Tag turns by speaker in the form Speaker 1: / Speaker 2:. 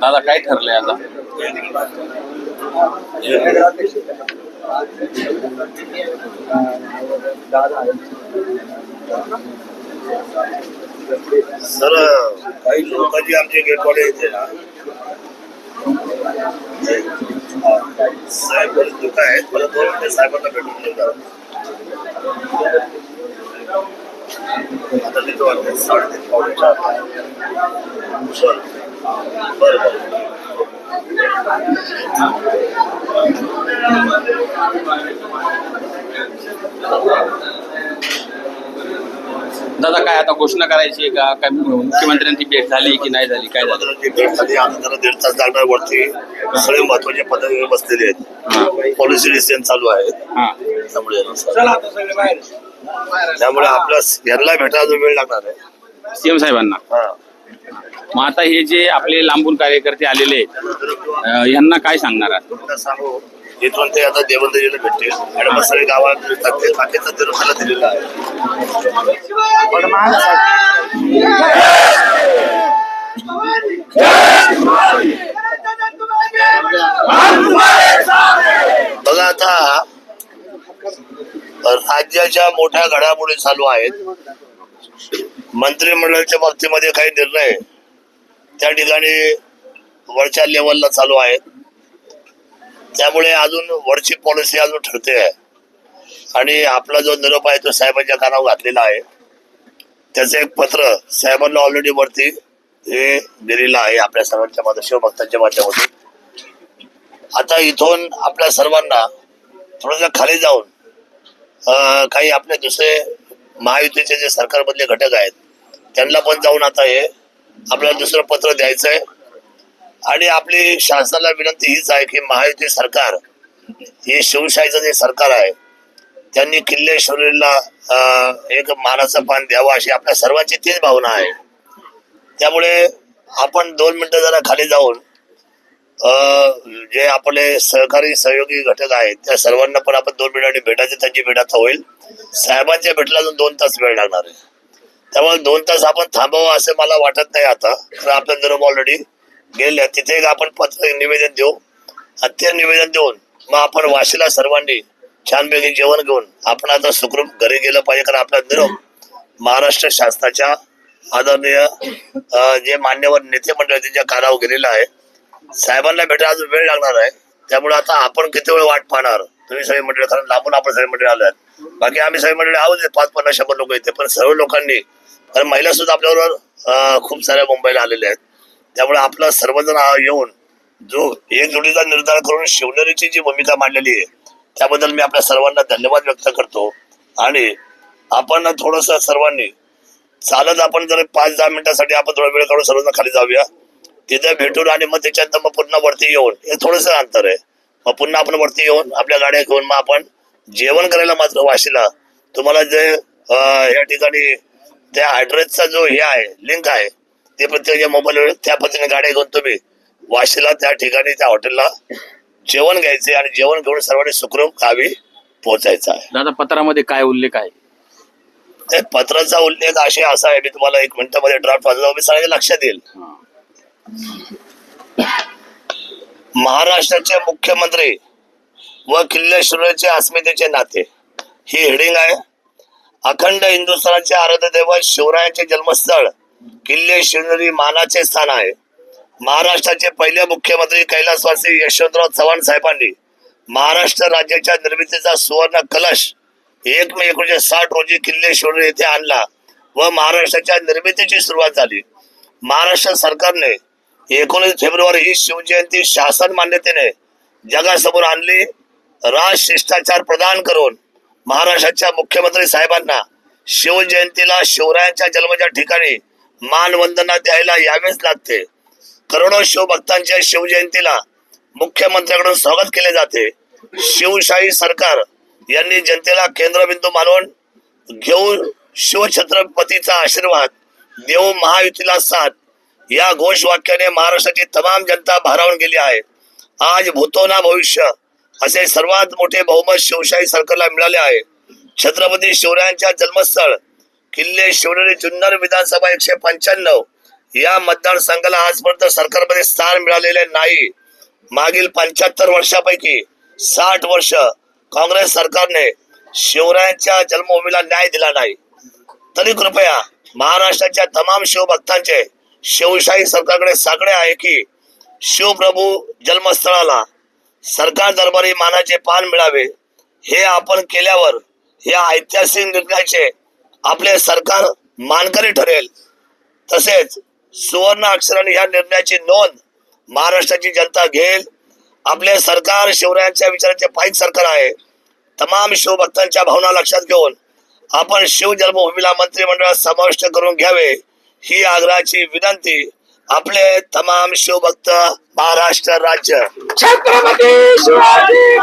Speaker 1: दादा, काय आता?
Speaker 2: सर, काही लोक जे आमचे गेटवाले येते ना. साहेब दुःख आहेत. मला दोन मिनिटे साहेबांना भेटून आता साडेतीन चार सर बरं बरं
Speaker 1: दादा काय आता घोषणा करायची आहे का? काय मुख्यमंत्र्यांची भेट झाली की नाही झाली? काय झालं?
Speaker 2: भेट झाली. आता जरा दीड तास लागणार वरती सगळे महत्त्वाचे पदवी बसलेले आहेत. पॉलिसी डिसिजन चालू आहेत. त्यामुळे त्यामुळे आपल्या यांना भेटायला जो वेळ लागणार आहे
Speaker 1: सीएम साहेबांना
Speaker 2: हा.
Speaker 1: मग आता हे जे आपले लांबून कार्यकर्ते आलेले आहेत अं, यांना काय सांगणार आहात?
Speaker 2: सांगू इथून ते आता देवंदरीला भेटतील आणि मग सगळे गावात ते बाकीचा दिलेला आहे आता राज्याच्या मोठ्या घडामोडी चालू आहेत. मंत्रिमंडळाच्या बाबतीमध्ये काही निर्णय त्या ठिकाणी वरच्या लेवलला चालू आहेत. त्यामुळे अजून वरची पॉलिसी अजून ठरते आहे. आणि आपला जो निरोप आहे तो साहेबांच्या कानावर घातलेला आहे. त्याचं एक पत्र साहेबांना ऑलरेडी वरती हे दिलेलं आहे आपल्या सर्वांच्या माध्यम शिवभक्तांच्या माध्यमातून. आता इथून आपल्या सर्वांना थोडस खाली जाऊन काही आपले दुसरे महायुतीचे जे सरकारमधले घटक आहेत त्यांना पण जाऊन आता हे आपल्याला दुसरं पत्र द्यायचंय. आणि आपली शासनाला विनंती हीच आहे की महायुती सरकार हे शिवशाहीचं जे सरकार आहे त्यांनी किल्ले शौर्यला अं, एक मानाचं पान द्यावं अशी आपल्या सर्वांची तीच भावना आहे. त्यामुळे आपण दोन मिनिटं जरा खाली जाऊन जे आपले सहकारी सहयोगी घटक आहेत त्या सर्वांना पण आपण दोन मिनिटांनी भेटायचे त्यांची भेटात होईल. साहेबांच्या भेटला अजून दोन तास वेळ लागणार आहे. त्यामुळे दोन तास आपण थांबावं असं मला वाटत नाही आता. कारण आपल्या निरोप ऑलरेडी गेल्या. तिथे एक आपण पत्र निवेदन देऊ. आणि ते निवेदन देऊन मग आपण वाशीला सर्वांनी छानपैकी जेवण घेऊन आपण आता सुखरूप घरी गेलं पाहिजे. कारण आपला निरोप महाराष्ट्र शासनाच्या आदरणीय जे मान्यवर नेते मंडळ त्यांच्या कानावर गेलेला आहे साहेबांना भेटायला अजून वेळ लागणार आहे. त्यामुळे आता आपण किती वेळ वाट पाहणार? तुम्ही सगळे मंडळ कारण लांबून आपण सगळे मंडळी आलो आहेत. बाकी आम्ही सगळे मंडळी आहोत पाच पन्नास शंभर लोक येते पण सर्व लोकांनी कारण महिला सुद्धा आपल्याबरोबर खूप साऱ्या मुंबईला आलेल्या आहेत. त्यामुळे आपलं सर्वजण येऊन जो एक निर्धार करून शिवनेरीची जी भूमिका मांडलेली आहे त्याबद्दल मी आपल्या सर्वांना धन्यवाद व्यक्त करतो. आणि आपण थोडस सर्वांनी चालत आपण जर पाच दहा मिनिटासाठी आपण थोडा वेळ काढून सर्वजण खाली जाऊया. तिथे भेटून आणि मग त्याच्यानंतर मग पुन्हा वरती येऊन हे थोडस अंतर आहे. मग पुन्हा आपण वरती येऊन आपल्या गाड्या घेऊन मग आपण जेवण करायला मात्र वाशीला. तुम्हाला जे या ठिकाणी त्या ऍड्रेसचा जो हे आहे लिंक आहे ते प्रत्येक मोबाईल त्या पद्धतीने गाड्या घेऊन तुम्ही वाशीला त्या ठिकाणी त्या हॉटेलला जेवण घ्यायचे आणि जेवण घेऊन सर्वांनी सुखरूप गावी पोहोचायचं आहे.
Speaker 1: दादा पत्रामध्ये काय उल्लेख आहे?
Speaker 2: पत्राचा उल्लेख असे असा आहे मी तुम्हाला एक मिनिटामध्ये ड्राफ्ट वाजवा मी लक्षात येईल. महाराष्ट्राचे मुख्यमंत्री व किल्ले शिवरायाचे अस्मितेचे नाते. ही हेडिंग आहे. अखंड हिंदुस्थानाचे आराध्य दैवत शिवरायाचे जन्मस्थळ किल्ले शिवनेरी मानाचे स्थान आहे. महाराष्ट्राचे पहिले मुख्यमंत्री कैलासवासी यशवंतराव चव्हाण साहेबांनी महाराष्ट्र राज्याच्या निर्मितीचा सुवर्ण कलश एक मे एकोणीशे साठ रोजी किल्ले शिवनेरी येथे आणला व महाराष्ट्राच्या निर्मितीची सुरुवात झाली. महाराष्ट्र सरकारने एकोणीस फेब्रुवारी ही शिवजयंती शासन मान्यतेने जगासमोर आणली. राज शिष्टाचार प्रदान करून महाराष्ट्राच्या मुख्यमंत्री साहेबांना शिवजयंतीला शिवरायांच्या जन्माच्या ठिकाणी मानवंदना द्यायला यावेच लागते. करोडो शिवभक्तांच्या शिवजयंतीला मुख्यमंत्र्यांकडून स्वागत केले जाते. शिवशाही सरकार यांनी जनतेला केंद्रबिंदू मानून घेऊन शिवछत्रपतीचा आशीर्वाद देऊ महायुतीला साथ या घोषवाक्याने महाराष्ट्राची तमाम जनता भारावून गेली आहे. आज भूतो ना भविष्य असे सर्वात मोठे बहुमत शिवशाही सरकारला मिळाले आहे. छत्रपती शिवरायांच्या जन्मस्थळ किल्ले शिवनेरी जुन्नर विधानसभा एकशे पंच्याण्णव या मतदारसंघाला आजपर्यंत सरकारमध्ये स्थान मिळालेले नाही. मागील पंच्याहत्तर वर्षापैकी साठ वर्ष काँग्रेस सरकारने शिवरायांच्या जन्मभूमीला न्याय दिला नाही. तरी कृपया महाराष्ट्राच्या तमाम शिवभक्तांचे शिवशाही सरकारकडे साकडे आहे की शिवप्रभू जन्मस्थळाला सरकार दरबारी मानाचे पान मिळावे. हे आपण केल्यावर या ऐतिहासिक निर्णयाचे आपले सरकार मानकरी ठरेल. तसेच सुवर्ण अक्षराने या निर्णयाची नोंद महाराष्ट्राची जनता घेईल. आपले सरकार शिवरायांच्या विचाराचे पायीक सरकार आहे. तमाम शिवभक्तांच्या भावना लक्षात घेऊन आपण शिव जन्मभूमीला मंत्रिमंडळात समाविष्ट करून घ्यावे. ही आग्रहाची विनंती आपले तमाम शिवभक्त महाराष्ट्र राज्य.
Speaker 3: छत्रपती शिवाजी